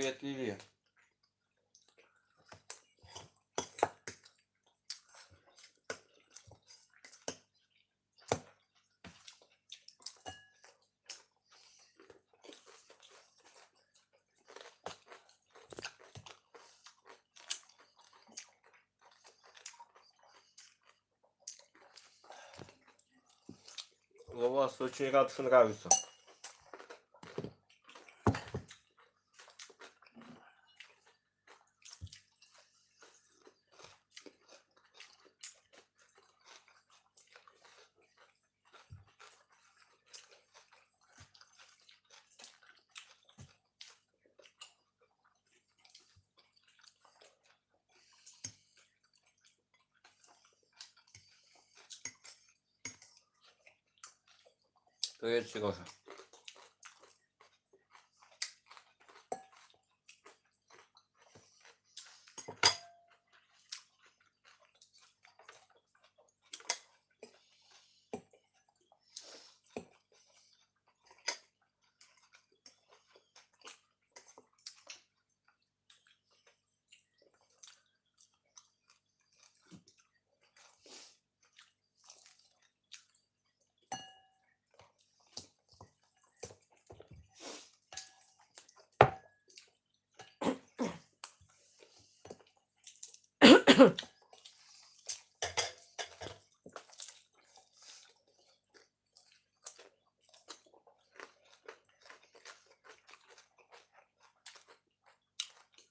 Привет, Лилия. Ловас очень рад, что нравится. To jedźcie gorzej.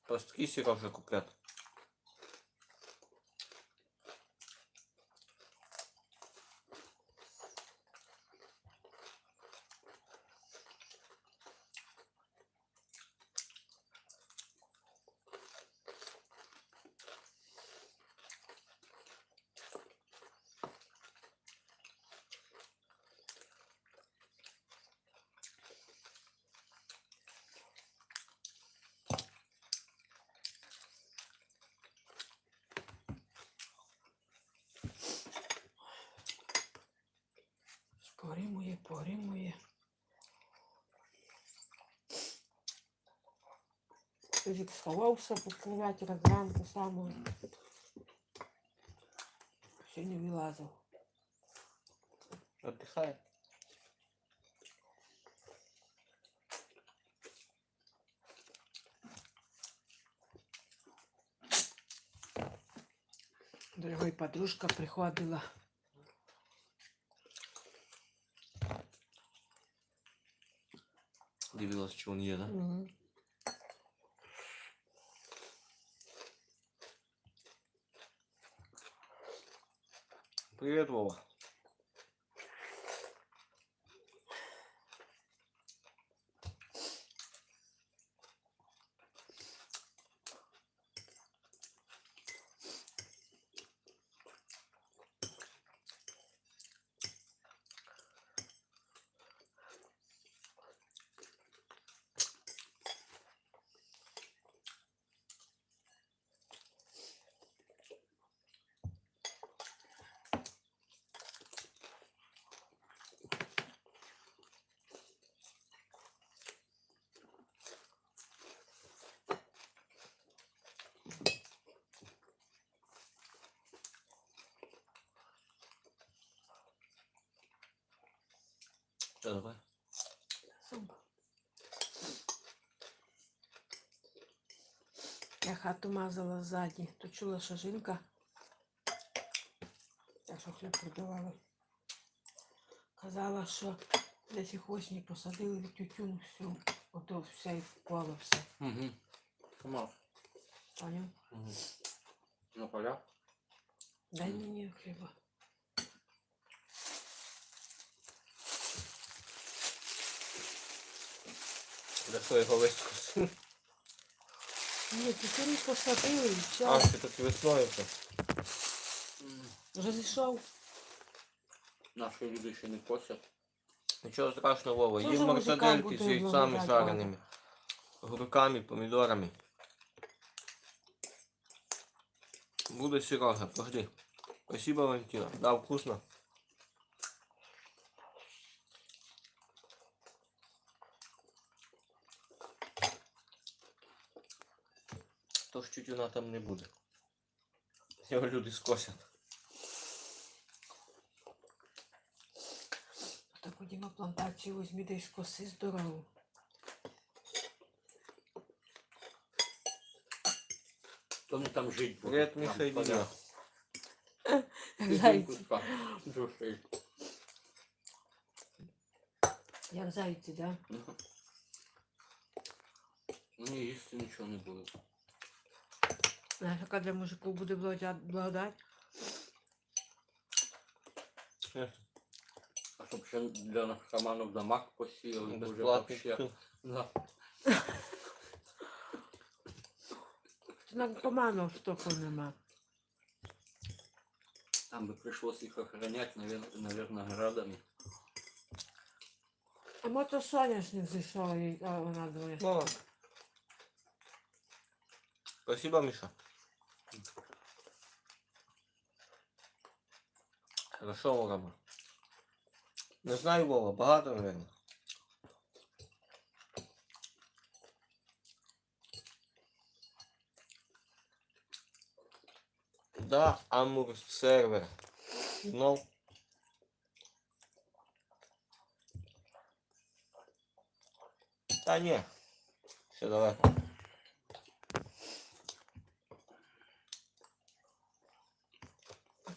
Пастки Сережа купят. Поримує, Зіпсувався, постріляти розранку саме. Все не вилазив. Отдыхай. Другой подружка приходила. Дивилась, что он ест. Угу. Привет, Вова. Что давай? Сумка. Я хату мазала ззаді, то чула, що жінка, я що хліб продавала, казала, що десь їх осінь посадили в тютюн всю, ото все і вклало все. Угу. Сама. Поняв? Угу. На поля? Дай мені хліба. Для своего вискусу. Ні, тютюн посадили і все. А, ти так весною вже. Вже зійшов. Наші люди ще не косять. Нічого страшного, Вова. Тоже Їм мортадельки буде з яйцями виглядати жареними. Огурками, помідорами. Буде Сережа, пожди. Спасибо, Валентина. Да, вкусно. Ж тютюна там не буде. Його люди скосять. Так ходімо плантацію візьмі десь коси здорову. То вони там жить будуть. Привет, Як зайці. Як зайці, да? Ну, Вони їсти нічого не будуть. Яка для мужиків буде благодать? А щоб ще для наркоманів на мак посіяли, вже вообще. тютюн. Да. Наркоманів столько нема. Там бы пришлось их охранять, наверное, градами. А мото соняшник зійшов, і- а вона двоє. Спасибо, Миша. Хорошо, Вова. Не знаю, Вова, багато, наверное. Да, Амур сервер. Ну. Та ні. Все далеко.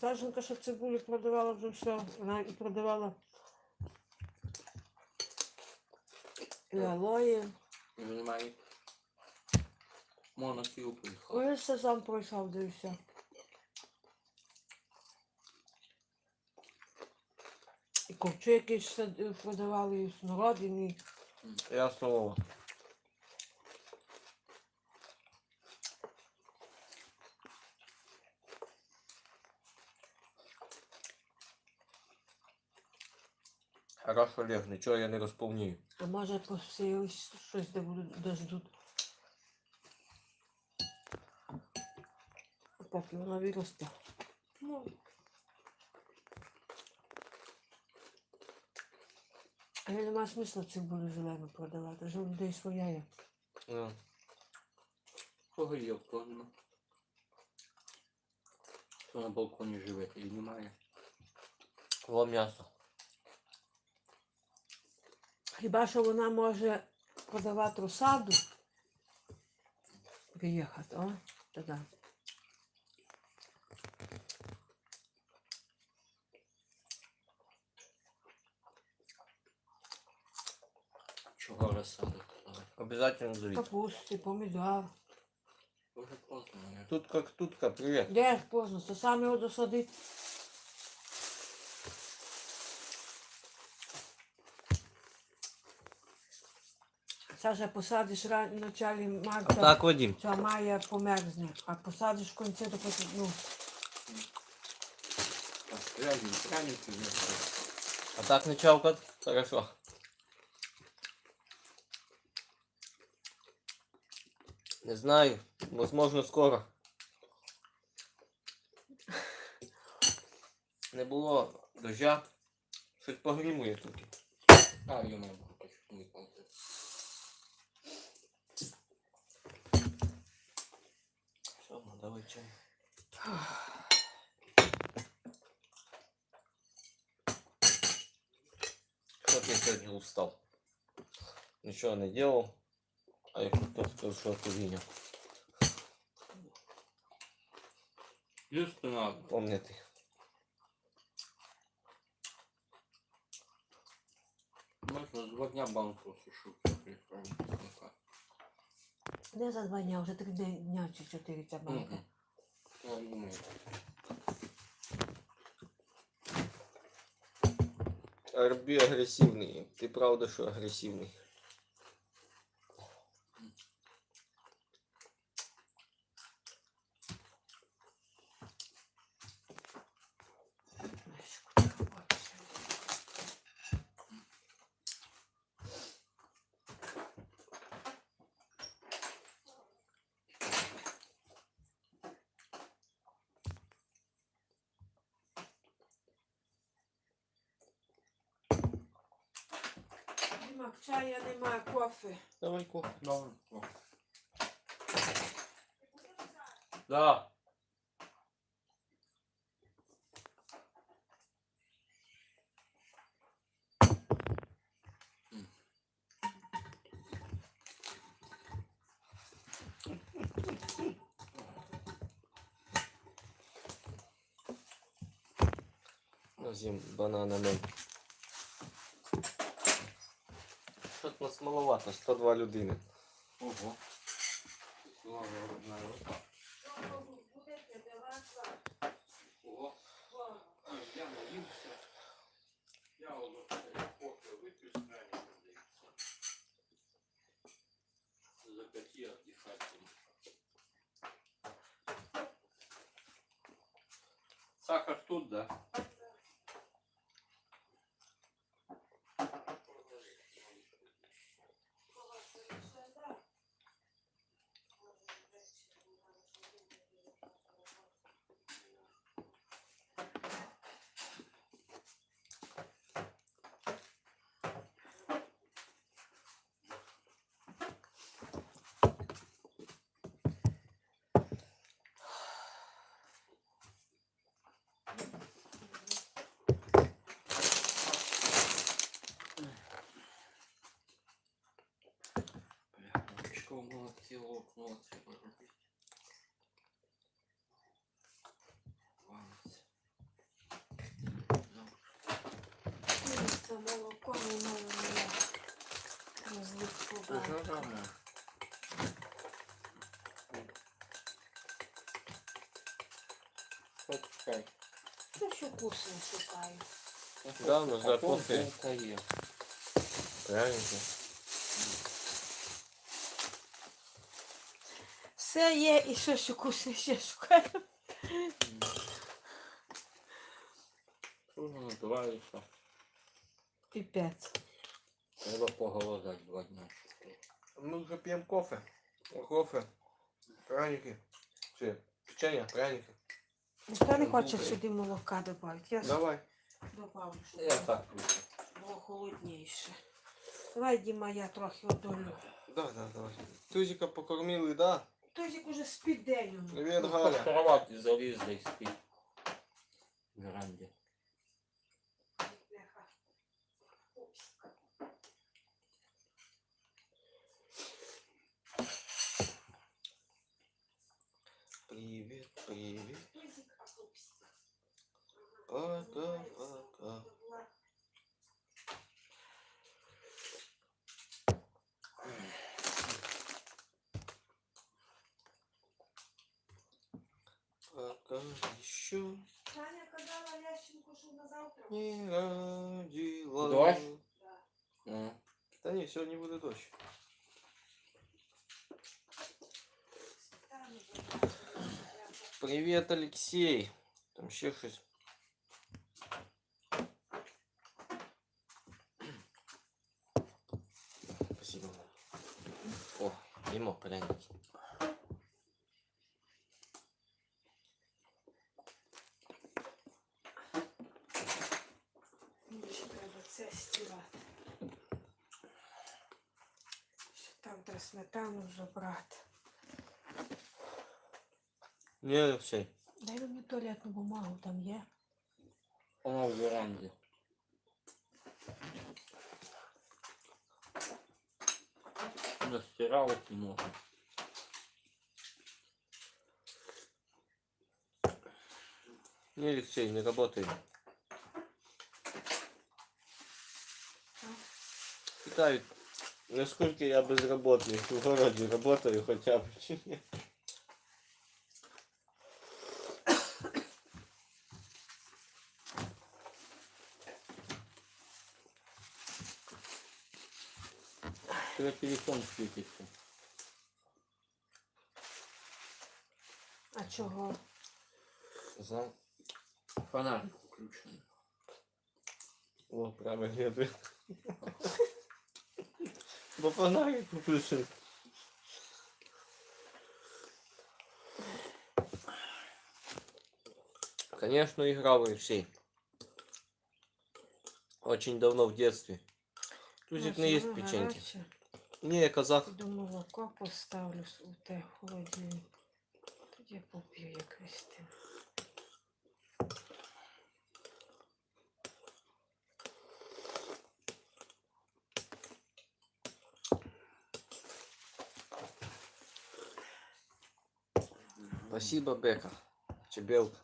А та що цибулю продавала вже все, вона і продавала і алої. І немає. Можна Київ поїхав. Ой, сезон пройшов, де і все. Ковчу якісь сад- продавали, і смородині. Ясно, Вова. Хорошо, Олег, нічого я не розповнію. А може посіялись щось, де будуть дождуть. Поки вона виросте. Ну. А я нема смисла цибулю зелену продавати, вже у людей своя є. Ну, Кого є в кого нема? Хто на балконі живе, і немає. Во м'ясо. Хіба що вона може продавати розсаду? Приїхати, о, тоді. Чого розсаду казали? Обязательно зовите. Капусти, помідор. Дуже поздно. Тут как тутка, привет. Де ж поздно, це сам його досадить. Вже посадиш в началі А марта, так, Вадим. це має померзне, а посадиш в кінці, то потім, ну, Так, пряники, пряники є. А так началка хорошо. Не знаю, возможно скоро. Не було дождя. Щось погрімує тут. А, я маю бути, давай чай. Как я сегодня устал. Ничего не делал. А я кто-то скажу, что это винил. Есть надо. Помните. Можно два дня банку сушу. не за два дня, вже три дня, дня чи чотири ця банка. Мгм. Я думаю. Арби агрессивный. Ты правда, что агрессивный. Чая, немає кофе. Давай кофе. Да. М. Бананами. Що нас маловато, 102 людини. Ого. Ого. Я наївся. Я поки вип'ю з краником дивився. Закаті отдихати. Сахар тут, да? Бля, молочко в молоке лопнуло, треба робити. Валиться. Це молоко не мене побачити. Пожарами. Хоч чай. Це шукаю. Да, ну, за кофе. Все є і щось вкусне ще шукаю. Що воно називається? Піпець. Треба поголодати два дня. Мы уже пьем кофе. Кофе. Пряники. Все, печенье, пряники. Ніхто не хоче Добре. сюди молока додати. Я Давай. добавлю, щоб Я так люблю. було холодніше. Давай, Діма, я трохи одолю. Да, да, давай. Тузика покормили, да? Тозик уже спить день. у мене. Привет, Ну, Галя. в кровати залізли і спить. В веранді. Бляха. Пупсик. Привет, привет. Тозик, а пупсик. Пока, пока. еще Таня казала Ященку, що на завтра. не родила. Дождь? Ну, Та ні, сьогодні буде дощ. Таня забрала. Привіт, Олексій. Там ще щось. Спасибо. О, їмо пряники. сметану забрати. Ні, Олексій. Дай мені туалетну бумагу, там є. вона в веранді. Настиралась немного. Ні, Олексій, не работает. Питають, наскільки я безработний в городі работаю хоча б чи ні. Тебе телефон світиться. А чого? За... Фонарик включений. О, правильно. Бо фонарик включив. Конечно, играл Алексей. Очень давно в детстве. Тузик не есть воно печеньки. гаряче. Не, казах. Піду молоко поставлю с- у те холодильник. Я поп'ю якось тим. Спасибо, Бека. Чебелка.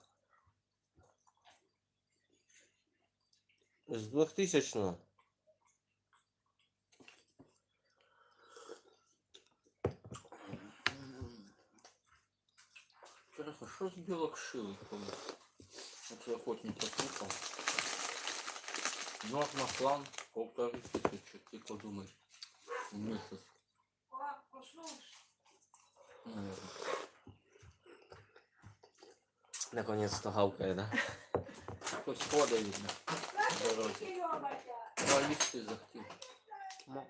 С 2000 Интересно, что с белок шилы? Это охотник послухал. Норма план полторы тысячи, ты подумай. В месяц, наверное. na koniec to chałkę jedna. Jakąś kłodę jedna. No nic ty zachcił. No.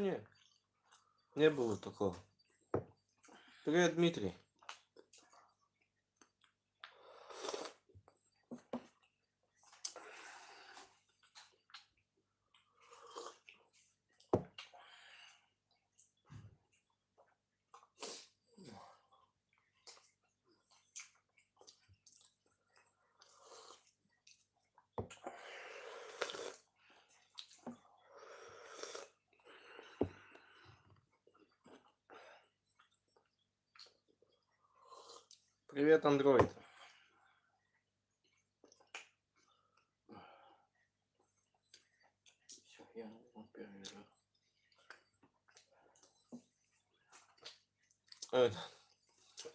Nie, nie było to koło. Привет, Дмитрий. Привет, Андроид. Все, я ну, перевірю. Е,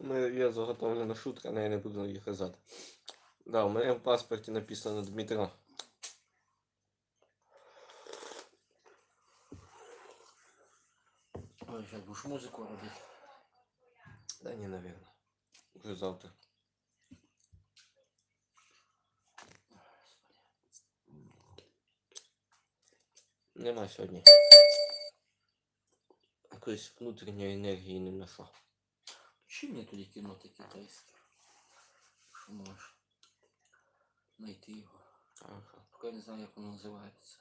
Ми, є заготовлена шутка, але я не буду її казати. Да, у мене в паспорті написано Дмитро. Ой, сейчас будешь музыку робити. Да не, наверное. Уже завтра. Нема сьогодні. Якоїсь внутрішньої енергії не знайшов. Чи мені тоді кіно таке китайське? Що можеш знайти його. Ага. Поки я не знаю, як воно називається.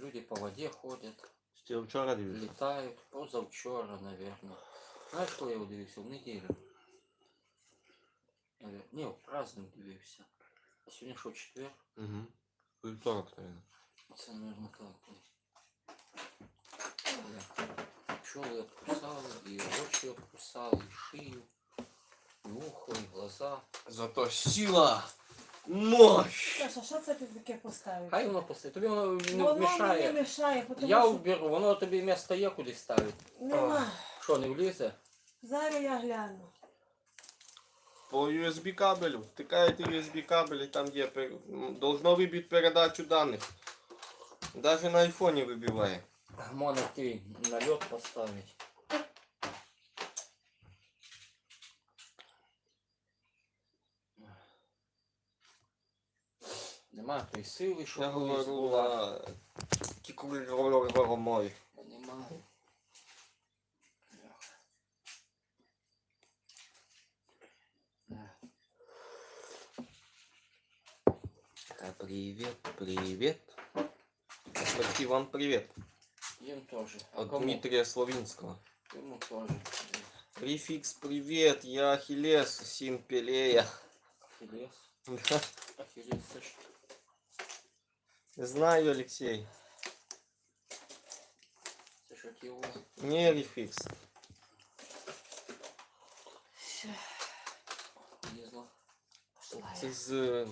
Люди по воді ходять, Ти вчора дивився? літають, позавчора, наверное. Знаєш, коли я його дивився? В неділю. Ні, в праздник дивився. А сьогодні що, четвер? Угу. Вівторок, наверное. Це, наверное, так. Пчелы обкусали, и очи обкусали, и шею, и ухо, и глаза. Зато сила, мощь. Саша, що це ти таке поставив? Хай воно постає, тобі воно не Воно мені мішає, тому Я що вберу, воно тобі місто є куди ставить. нема. Що, не влізе? Зараз я гляну. По USB кабелю. Втикаєте USB кабель і там є пер- м, должно вибити передачу даних. Даже на айфоні вибиває. Можна ти на лед поставить. Нема тої сили, що Я колись говорю була. на кікулі мові. Привет, привет. Кстати, вам привет. Їм теж. А От кому? Дмитрия Славинского. Йому теж. Префикс привет, я Ахиллес, син Пелея. Ахілес. Ахілес, це ж Знаю, Алексей. це ж от його. Не рефикс. Все, Не знаю. пошла Це я. з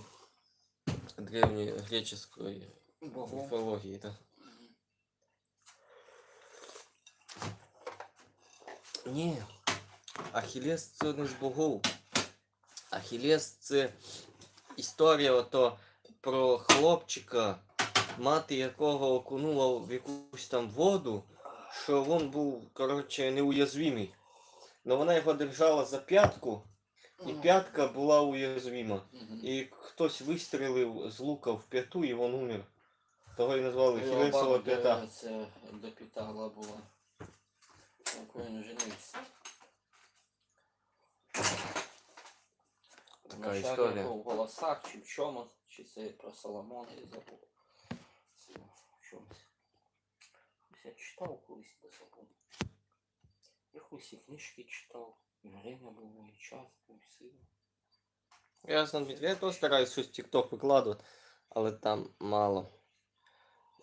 Е, древньогреческої Богом. міфології, так. Ні. Ахілес це не з богов. Ахілес це історія ото про хлопчика, мати якого окунула в якусь там воду, що він був, коротше, неуязвимий. Но вона його держала за п'ятку, і п'ятка була уязвима. І хтось вистрілив з лука в п'яту, і він умер. Того і назвали Хілесова п'ята. Це до пітала була. Він женився. Така історія. В голосах чи в чомусь, чи це про Соломона я забув. Це в чомусь. Я читав колись до забув. Якусь і книжки читав. І время було, і час, був, і сила. Я сам від я теж стараюсь щось в TikTok викладувати, але там мало.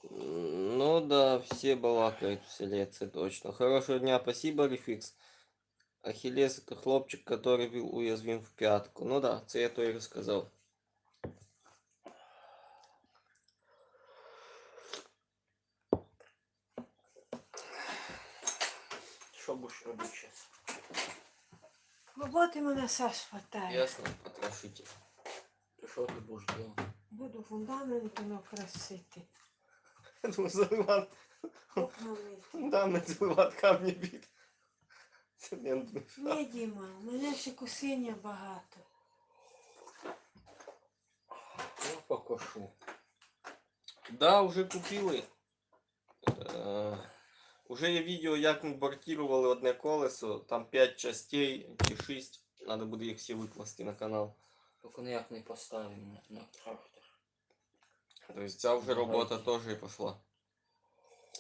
М, Ну да, все балакают в селе, это точно. Хорошего дня, спасибо, Рефикс. Ахиллес это хлопчик, который был уязвим в пятку. Ну да, це я то і розказав. Роботи мене Саш хватає. Ясно, потрошитель. Ти що ти будеш робити? Буду фундамент накрасити. Ну, заливат, Окна мити. фундамент заливат камні бит. Цементний. Ні, Діма, у мене ще косіння багато. Я покошу. Да, уже купили. Е, уже є відео, як ми бортували одне колесо, там 5 частей чи 6. Надо буде їх всі викласти на канал. Тільки ніяк не поставимо на, на трактор. Тобто ця вже робота теж і пішла.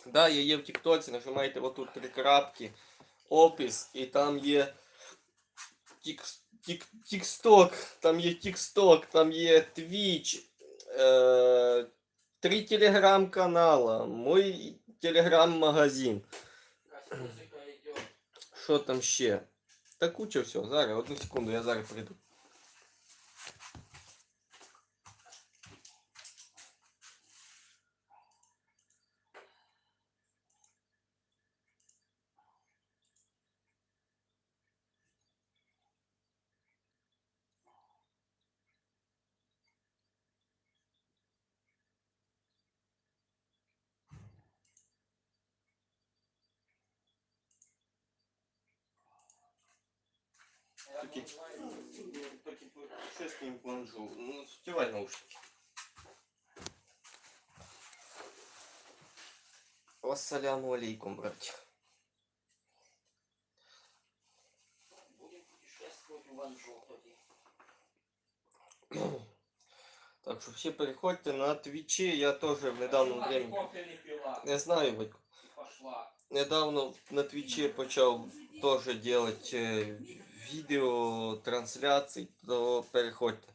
Да, я є в Тіктоці, нажимаєте отут три крапки, опис, і там є тік- тік- тіксток, там є тіксток, там є твіч, е, три телеграм-канала, мой телеграм-магазин. Що там ще? Та куча всього. Зараз, одну секунду, я зараз прийду. Такі, такі путешественник планжу. Ну, втівай наушники. Ассаляму алейкум, братья. Будемо путешествувати в Анжу тоді. Так що всі переходьте на твічі, я теж в недавному Вона времени. кофе не пила. Не знаю, батько. І пошла. Недавно на твічі почав теж делать е, відео то переходьте.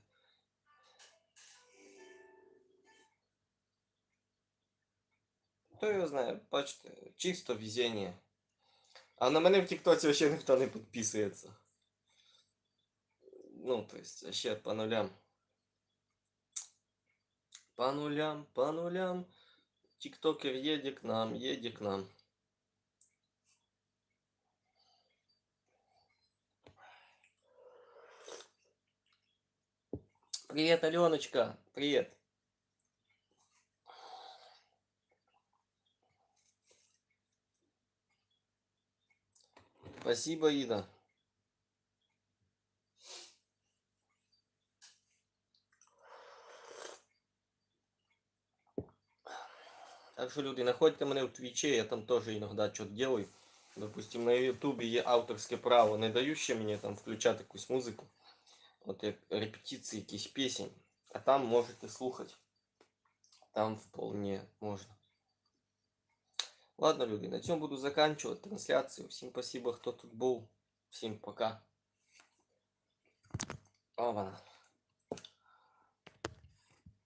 Хто його знає, бачите, чисто везіння. А на мене в Тіктоці ще ніхто не підписується. Ну, то есть, ще по нулям. По нулям, по нулям. Тиктокер едет к нам, едет к нам. Привет, Аленочка. Привет. Спасибо, Ида. Так що, люди, знаходьте мене в Твічі, я там теж іноді щось делаю. Допустим, на Ютубі є авторське право, не даючи мені там включати якусь музику. От як репетиції якісь пісень. А там можете слухати. Там вполне можна. Ладно, люди, на цьому буду заканчивать трансляцію. Всім спасибо, хто тут був. Всім пока. Ована.